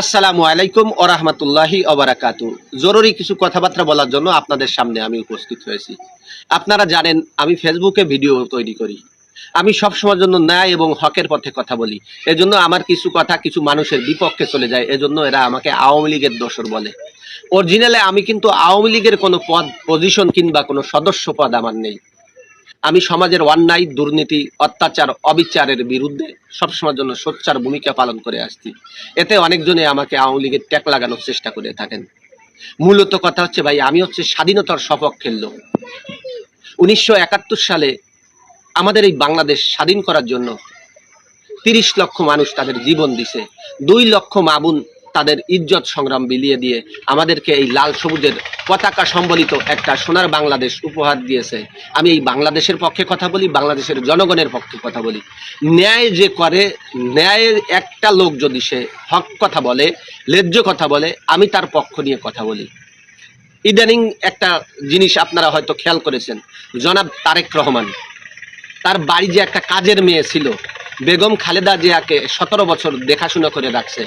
আসসালামু আলাইকুম ও রহমতুল্লাহি অবরাকাতু জরুরি কিছু কথাবার্তা বলার জন্য আপনাদের সামনে আমি উপস্থিত হয়েছি। আপনারা জানেন, আমি ফেসবুকে ভিডিও তৈরি করি। আমি সবসময়ের জন্য ন্যায় এবং হকের পথে কথা বলি। এজন্য আমার কিছু কথা কিছু মানুষের বিপক্ষে চলে যায়। এজন্য এরা আমাকে আওয়ামী লীগের দোসর বলে। অরিজিনালে আমি কিন্তু আওয়ামী লীগের কোনো পদ পজিশন কিংবা কোনো সদস্য পদ আমার নেই। আমি সমাজের অন্যায়, দুর্নীতি, অত্যাচার, অবিচারের বিরুদ্ধে সবসময়ের জন্য সোচ্চার ভূমিকা পালন করে আসছি। এতে অনেকজনে আমাকে আওয়ামী লীগের ট্যাক লাগানোর চেষ্টা করে থাকেন। মূলত কথা হচ্ছে, ভাই, আমি হচ্ছে স্বাধীনতার সপক্ষের লোক। উনিশশো একাত্তর সালে আমাদের এই বাংলাদেশ স্বাধীন করার জন্য তিরিশ লক্ষ মানুষ তাদের জীবন দিছে। দুই লক্ষ মাবুন তাদের ইজ্জত সংগ্রাম বিলিয়ে দিয়ে আমাদেরকে এই লাল সবুজের পতাকা সম্বলিত একটা সোনার বাংলাদেশ উপহার দিয়েছে। আমি এই বাংলাদেশের পক্ষে কথা বলি, বাংলাদেশের জনগণের পক্ষে কথা বলি। ন্যায় যে করে, ন্যায়ের একটা লোক যদি সে হক কথা বলে ন্যায্য কথা বলে, আমি তার পক্ষ নিয়ে কথা বলি। ইদানিং একটা জিনিস আপনারা হয়তো খেয়াল করেছেন, জনাব তারেক রহমান। তার বাড়ি যে একটা কাজের মেয়ে ছিল, বেগম খালেদা জিয়াকে সতেরো বছর দেখাশোনা করে রাখছে।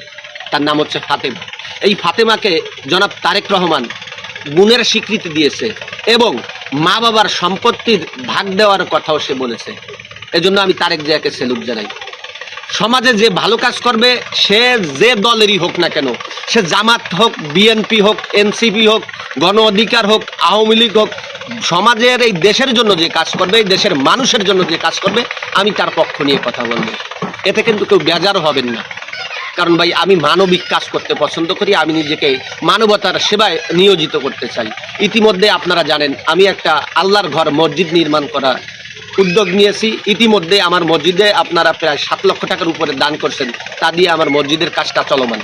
তার নাম হচ্ছে ফাতেমা। এই ফাতেমাকে জনাব তারেক রহমান গুণের স্বীকৃতি দিয়েছে এবং মা বাবার সম্পত্তির ভাগ দেওয়ার কথাও সে বলেছে। এজন্য আমি তারেক জিয়াকে সেলুট জানাই। সমাজে যে ভালো কাজ করবে, সে যে দলেরই হোক না কেন, সে জামাত হোক, বিএনপি হোক, এনসিপি হোক, গণ অধিকার হোক, আওয়ামী লীগ হোক, সমাজের এই দেশের জন্য যে কাজ করবে, এই দেশের মানুষের জন্য যে কাজ করবে, আমি তার পক্ষ নিয়ে কথা বলব। এতে কিন্তু কেউ বেজারও হবেন না। কারণ ভাই, আমি মানবিক কাজ করতে পছন্দ করি, আমি নিজেকে মানবতার সেবায় নিয়োজিত করতে চাই। ইতিমধ্যে আপনারা জানেন, আমি একটা আল্লাহর ঘর মসজিদ নির্মাণ করা উদ্যোগ নিয়েছি। ইতিমধ্যে আমার মসজিদে আপনারা প্রায় সাত লক্ষ টাকার উপরে দান করছেন, তা দিয়ে আমার মসজিদের কাজটা চলমান।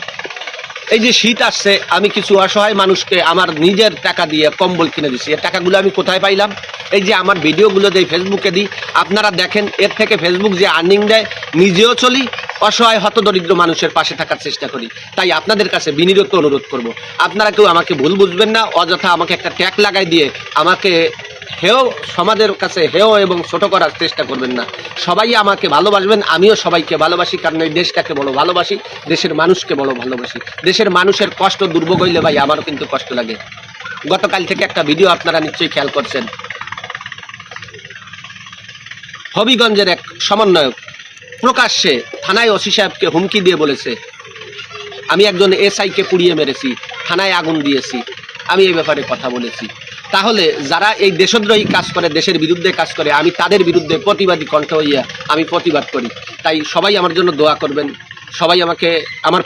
এই যে শীত আসছে, আমি কিছু অসহায় মানুষকে আমার নিজের টাকা দিয়ে কম্বল কিনে দিচ্ছি এই টাকাগুলো আমি কোথায় পাইলাম? এই যে আমার ভিডিওগুলো দিই ফেসবুকে দিই, আপনারা দেখেন, এর থেকে ফেসবুক যে আর্নিং দেয়, নিজেও চলি অসহায় হতদরিদ্র মানুষের পাশে থাকার চেষ্টা করি। তাই আপনাদের কাছে বিনিয়োগ অনুরোধ করব। আপনারা কেউ আমাকে ভুল বুঝবেন না, অযথা আমাকে একটা ট্যাগ লাগাই দিয়ে আমাকে হেও সমাজের কাছে হেও এবং ছোট করার চেষ্টা করবেন না। সবাই আমাকে ভালোবাসবেন, আমিও সবাইকে ভালোবাসি, কারণ এই দেশটাকে বড় ভালোবাসি, দেশের মানুষকে বড় ভালোবাসি। দেশের মানুষের কষ্ট দুর্ভোগ হইলে ভাই আমারও কিন্তু কষ্ট লাগে। গতকাল থেকে একটা ভিডিও আপনারা নিশ্চয়ই খেয়াল করছেন। হবিগঞ্জের এক সমন্বয়ক প্রকাশ্যে থানায় ওসি সাহেবকে হুমকি দিয়ে বলেছে, আমি একজন এসআইকে পুড়িয়ে মেরেছি, থানায় আগুন দিয়েছি, আমি এই ব্যাপারে কথা বলেছি। তাহলে যারা এই দেশদ্রোহী কাজ করে, দেশের বিরুদ্ধে কাজ করে, আমি তাদের বিরুদ্ধে প্রতিবাদী কণ্ঠ হইয়া আমি প্রতিবাদ করি। তাই সবাই আমার জন্য দোয়া করবেন, সবাই আমাকে, আমার